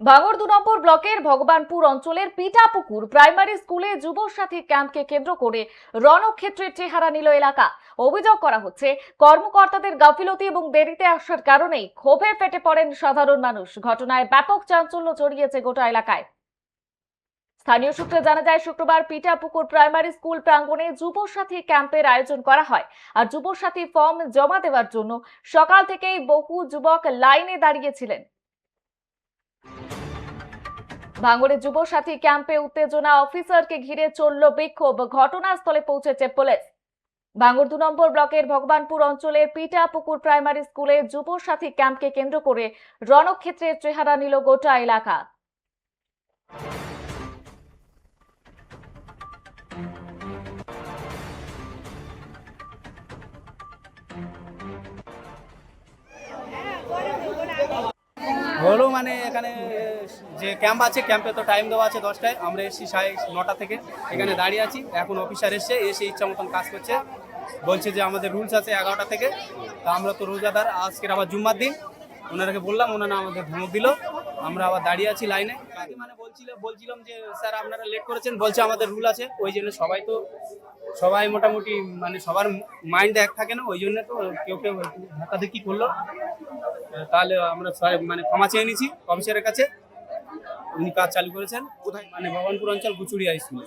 নম্বর ব্লকের ভগবানপুর অঞ্চলের পিঠাপুকুর প্রাইমারি স্কুলে যুব সাথী ক্যাম্পকে কেন্দ্র করে রণক্ষেত্রের চেহারা নিল এলাকা। অভিযোগ করা হচ্ছে, কর্মকর্তাদের গাফিলতি এবং দেরিতে আসার কারণেই ক্ষোভে ফেটে পড়েন সাধারণ মানুষ। ঘটনায় ব্যাপক চাঞ্চল্য ছড়িয়েছে গোটা এলাকায়। স্থানীয় সূত্রে জানা যায়, শুক্রবার পিঠাপুকুর প্রাইমারি স্কুল প্রাঙ্গণে যুব সাথী ক্যাম্পের আয়োজন করা হয় আর যুব সাথী ফর্ম জমা দেওয়ার জন্য সকাল থেকেই বহু যুবক লাইনে দাঁড়িয়েছিলেন ভাঙড়ে যুব সাথী ক্যাম্পে উত্তেজনা, অফিসারকে ঘিরে চলল বিক্ষোভ, ঘটনাস্থলে পৌঁছেছে পুলিশ। ভাঙড় দু নম্বর ব্লকের ভগবানপুর অঞ্চলের পিটাপুকুর প্রাইমারি স্কুলে যুব সাথী ক্যাম্পকে কেন্দ্র করে রণক্ষেত্রের চেহারা নিল গোটা এলাকা। হলো মানে এখানে, যে ক্যাম্প আছে ক্যাম্পে তো টাইম দেওয়া আছে দশটায়। আমরা এসেছি সাড়ে নটা থেকে। এখানে দাঁড়িয়ে আছি। এখন অফিসার এসছে, এসে ইচ্ছা মতন কাজ করছে। বলছে যে আমাদের রুলস আছে এগারোটা থেকে। তা আমরা তো রোজাদার, আজকের আবার জুম্মার দিন। ওনারাকে বললাম, ওনারা আমাদের ধমক দিল। আমরা আবার দাঁড়িয়ে আছি লাইনে মানে বলছিল, বলছিলাম যে, স্যার, আপনারা লেট করেছেন। বলছে আমাদের রুল আছে। ওই জন্য সবাই তো, সবাই মোটামুটি মানে সবার মাইন্ড এক থাকে না। ওই জন্য তো কেউ কেউ ধাক্কাধাক্কি করল। তাহলে আমরা মানে ক্ষমা চেয়ে নিয়েছি অফিসারের কাছে। উনি কাজ চালু করেছেন। কোথায়? মানে ভবানপুর অঞ্চল গুচুড়িয়া স্কুলে